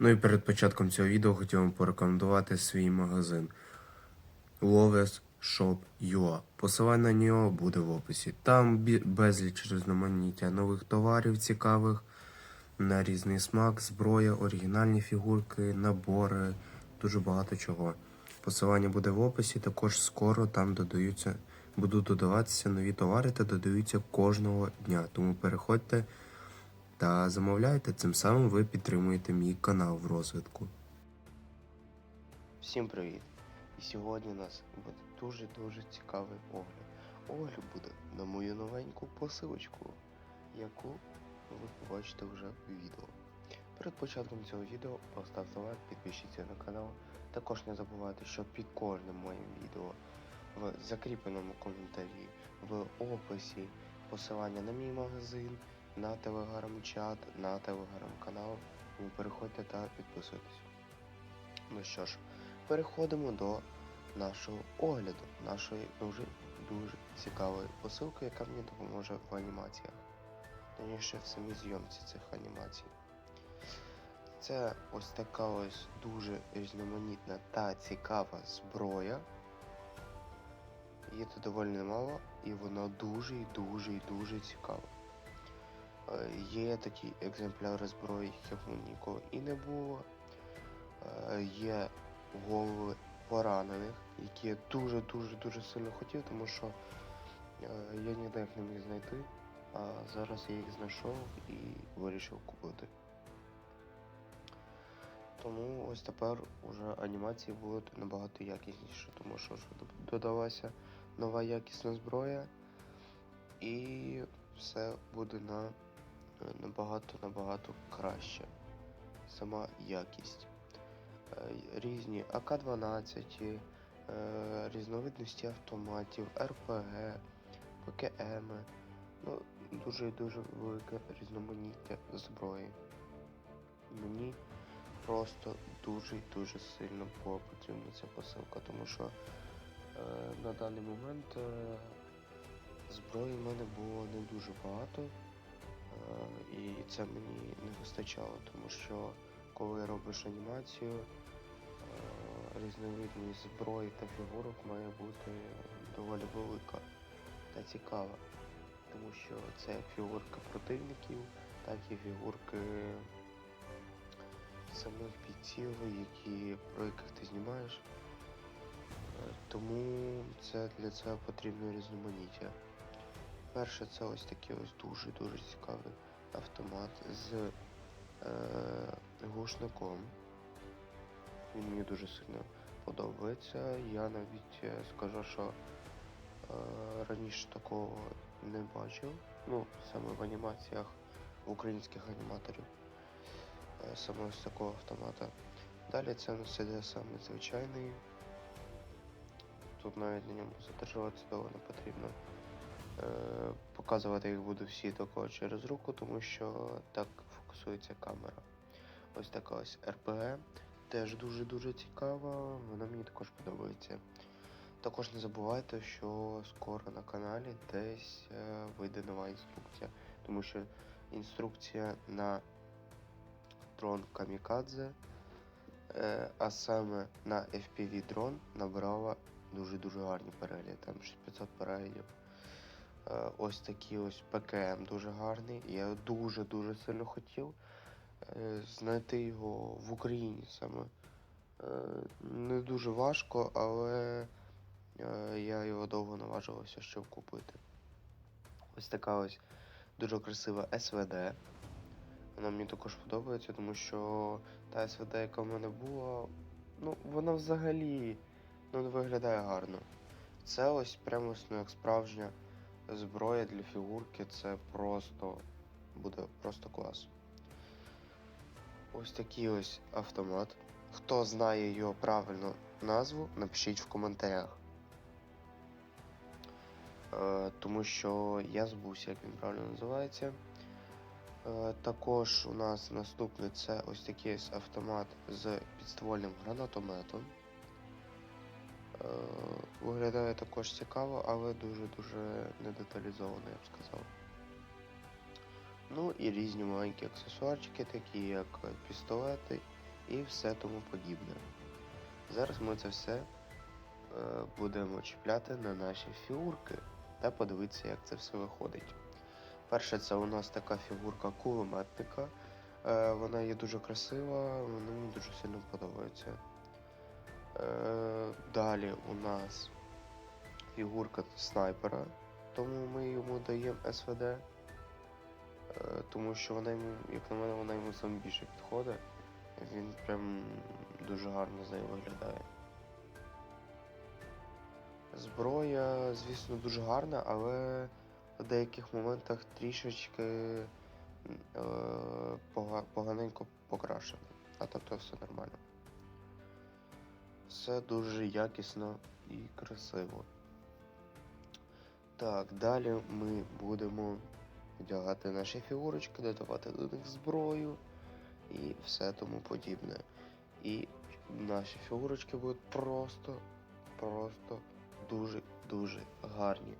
Ну і перед початком цього відео хотів вам порекомендувати свій магазин Loves Shop Посилання на нього буде в описі. Там безліч різноманіття нових товарів цікавих на різний смак, зброя, оригінальні фігурки, набори, дуже багато чого. Посилання буде в описі. Також скоро там додаються, будуть додаватися нові товари та додаються кожного дня. Тому переходьте та замовляйте. Цим самим ви підтримуєте мій канал в розвитку. Всім привіт! І сьогодні у нас буде дуже-дуже цікавий огляд. Огляд буде на мою новеньку посилочку, яку ви побачите вже в відео. Перед початком цього відео поставте лайк, підпишіться на канал. Також не забувайте, що під кожним моїм відео в закріпленому коментарі, в описі посилання на мій магазин, на телеграм-чат, на телеграм-канал. Переходьте та підписуйтесь. Ну що ж, переходимо до нашого огляду, нашої дуже дуже цікавої посилки, яка мені допоможе в анімаціях. Точніше, в самій зйомці цих анімацій. Це ось така ось дуже різноманітна та цікава зброя. Її тут доволі немало, і вона дуже і дуже і дуже цікава. Є такі екземпляри зброї, яких ніколи і не було. Е, Є голови поранених, які я дуже-дуже-дуже сильно хотів, тому що е, я ніде їх не міг знайти, а зараз я їх знайшов і вирішив купити. Тому ось тепер уже анімації будуть набагато якісніші, тому що додалася нова якісна зброя, і все буде на набагато-набагато краще. Сама якість. Е, Різні АК-12, е, різновидності автоматів, РПГ, ПКМ. Ну, дуже і дуже велике різноманіття зброї. Мені просто дуже-дуже сильно була потрібна ця посилка, тому що е, на даний момент е, зброї в мене було не дуже багато, і це мені не вистачало, тому що коли робиш анімацію, е, різновидність зброї та фігурок має бути доволі велика та цікава. Тому що це як фігурка противників, так і фігурки самих бійців, які, про яких ти знімаєш. Е, Тому це для цього потрібно різноманіття. Перше, це ось такий ось дуже-дуже цікавий автомат з е, глушником. Він мені дуже сильно подобається. Я навіть е, скажу, що е, раніше такого не бачив. Ну, саме в анімаціях українських аніматорів. Е, Саме з такого автомата. Далі це у саме звичайний. Тут навіть на ньому задержуватися довго не потрібно. Е, Показувати їх буду всі такого через руку, тому що так фокусується камера. Ось така ось РПГ. Теж дуже-дуже цікава, вона мені також подобається. Також не забувайте, що скоро на каналі десь е, вийде нова інструкція, тому що інструкція на дрон Камікадзе, е, а саме на FPV дрон набрала дуже-дуже гарні перегляди, там 500 переглядів. Е, Ось такий ось ПКМ дуже гарний. Я дуже-дуже сильно хотів е, знайти його в Україні саме. Е, Не дуже важко, але я його довго наважувався, щоб купити. Ось така ось дуже красива СВД. Вона мені також подобається, тому що та СВД, яка в мене була, ну, вона взагалі ну, не виглядає гарно. Це ось прямо ну, як справжня зброя для фігурки, це просто буде просто клас. Ось такий ось автомат. Хто знає його правильну назву, напишіть в коментарях. Е, тому що я збувся, як він правильно називається. Е, Також у нас наступний це ось такий ось автомат з підствольним гранатометом. Е, Виглядає також цікаво, але дуже-дуже недеталізовано, я б сказав. Ну і різні маленькі аксесуарчики, такі як пістолети і все тому подібне. Зараз ми це все е, будемо чіпляти на наші фігурки та подивитися, як це все виходить. Перше, це у нас така фігурка кулеметника. Е, вона є дуже красива, вона мені дуже сильно подобається. Е, далі у нас фігурка снайпера, тому ми йому даємо СВД. Е, тому що вона йому, як на мене, вона йому саме більше підходить. Він прям дуже гарно з нею виглядає. Зброя, звісно, дуже гарна, але в деяких моментах трішечки е, поганенько покрашена. А так то все нормально. Все дуже якісно і красиво. Так, далі ми будемо вдягати наші фігурочки, додавати до них зброю і все тому подібне. І наші фігурочки будуть просто, просто дуже-дуже гарні.